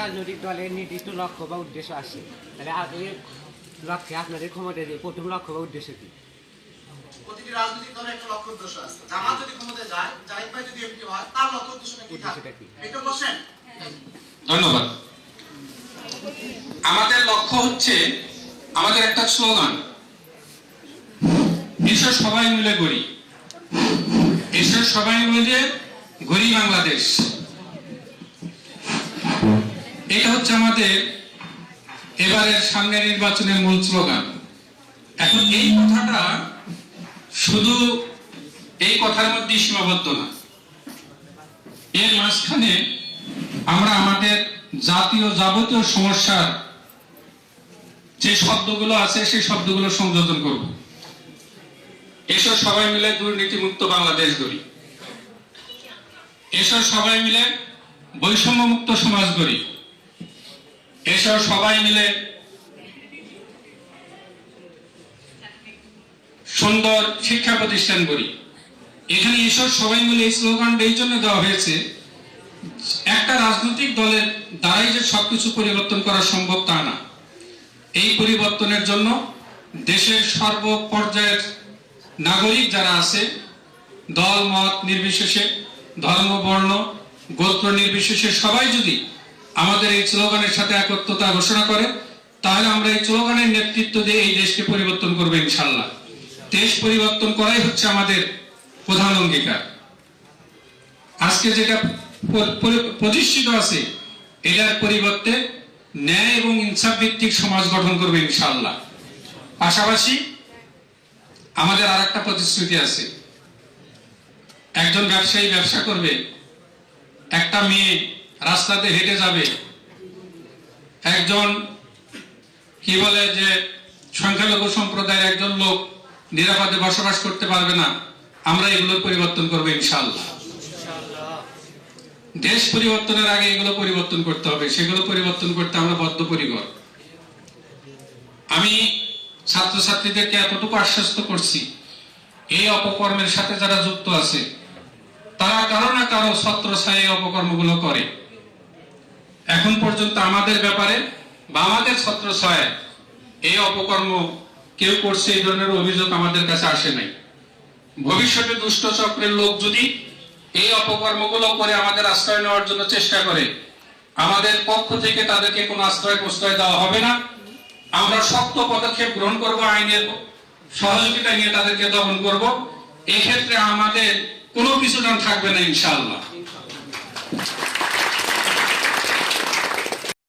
রাজনৈতিক দলের নির্দিষ্ট লক্ষ্য বা উদ্দেশ্য আছে তাহলে আগে লক্ষ্যে আপনাদের ক্ষমতা দিয়ে প্রথম লক্ষ্য বা উদ্দেশ্য কি? প্রতিটি রাজনৈতিক দলের একটা লক্ষ্য উদ্দেশ্য আছে। জামাত যদি ক্ষমতায় যায় জাহিদ ভাই যদি এমপি হয় তার লক্ষ্য উদ্দেশ্যটা কি? থাকবে উদ্দেশ্যটা কি? এটা বলছেন ধন্যবাদ। আমাদের লক্ষ্য হচ্ছে আমাদের একটা স্লোগান। এসো সবাই মিলে গড়ি। এসো সবাই মিলে গড়ি বাংলাদেশ। হচ্ছে আমাদের এবারের সামনের নির্বাচনের মূল স্লোগান। এখন এই কথাটা শুধু এই কথার মধ্যেই সীমাবদ্ধ না। এর মাঝখানে আমরা আমাদের জাতীয় যাবতীয় সমস্যার যে শব্দগুলো আছে, সেই শব্দগুলো সংযোজন করব। এসব সবাই মিলে দুর্নীতিমুক্ত বাংলাদেশ গড়ি। এসব সবাই মিলে বৈষম্য মুক্ত সমাজ গড়ি। এসো সবাই মিলে। সুন্দর শিক্ষা প্রতিষ্ঠান গড়ি। এখানে এসো সবাই মিলে এই স্লোগানটা এই জন্য দেওয়া হয়েছে, একটা রাজনৈতিক দলের দ্বারাই যে সবকিছু পরিবর্তন করা সম্ভব তা না। এই পরিবর্তনের জন্য দেশের সর্ব পর্যায়ের নাগরিক যারা আছে, দল, মত নির্বিশেষে, ধর্ম, বর্ণ, গোত্র নির্বিশেষে সবাই যদি আমাদের এই স্লোগানের সাথে একত্রতা ঘোষণা করে, তাহলে আমরা এই স্লোগানের নেতৃত্ব দিয়ে এই দেশকে পরিবর্তন করব ইনশাল্লাহ দেশ পরিবর্তন করাই হচ্ছে আমাদের প্রধান অঙ্গীকার। আজকে যেটা প্রতিষ্ঠিত আছে, এটার পরিবর্তে ন্যায় এবং ইনসাফ ভিত্তিক সমাজ গঠন করবে ইনশাআল্লাহ। পাশাপাশি আমাদের আর একটা প্রতিশ্রুতি আছে। একজন ব্যবসায়ী ব্যবসা করবে, একটা মেয়ে রাস্তাতে হেঁটে যাবে। একজন কি বলে যে সংখ্যালঘু সম্প্রদায়ের একজন লোক নিরাপদে বসবাস করতে পারবে না, আমরা এগুলোর পরিবর্তন করব ইনশাআল্লাহ। দেশ পরিবর্তনের আগে এগুলো পরিবর্তন করতে হবে, সেগুলো পরিবর্তন করতে আমরা বদ্ধপরিকর। আমি ছাত্রছাত্রীদেরকে এতটুকু আশ্বস্ত করছি, এই অপকর্মের সাথে যারা যুক্ত আছে, তারা কারও না কারও ছত্র ছায় এই অপকর্মগুলো করে। এখন পর্যন্ত আমাদের ব্যাপারে বা আমাদের ছত্র ছায় এই অপকর্ম কেউ করছে, এই ধরনের অভিযোগ আমাদের কাছে আসে নাই। ভবিষ্যতে দুষ্ট চক্রের লোক যদি এই অপকর্মগুলো করে আমাদের আশ্রয় নেওয়ার জন্য চেষ্টা করে, আমাদের পক্ষ থেকে তাদেরকে কোনো আশ্রয় প্রশ্রয় দেওয়া হবে না। আমরা শক্ত পদক্ষেপ গ্রহণ করব, আইনের সহযোগিতা নিয়ে তাদেরকে দমন করব। এক্ষেত্রে আমাদের কোনো কিছু থাকবে না, ইনশাআল্লাহ।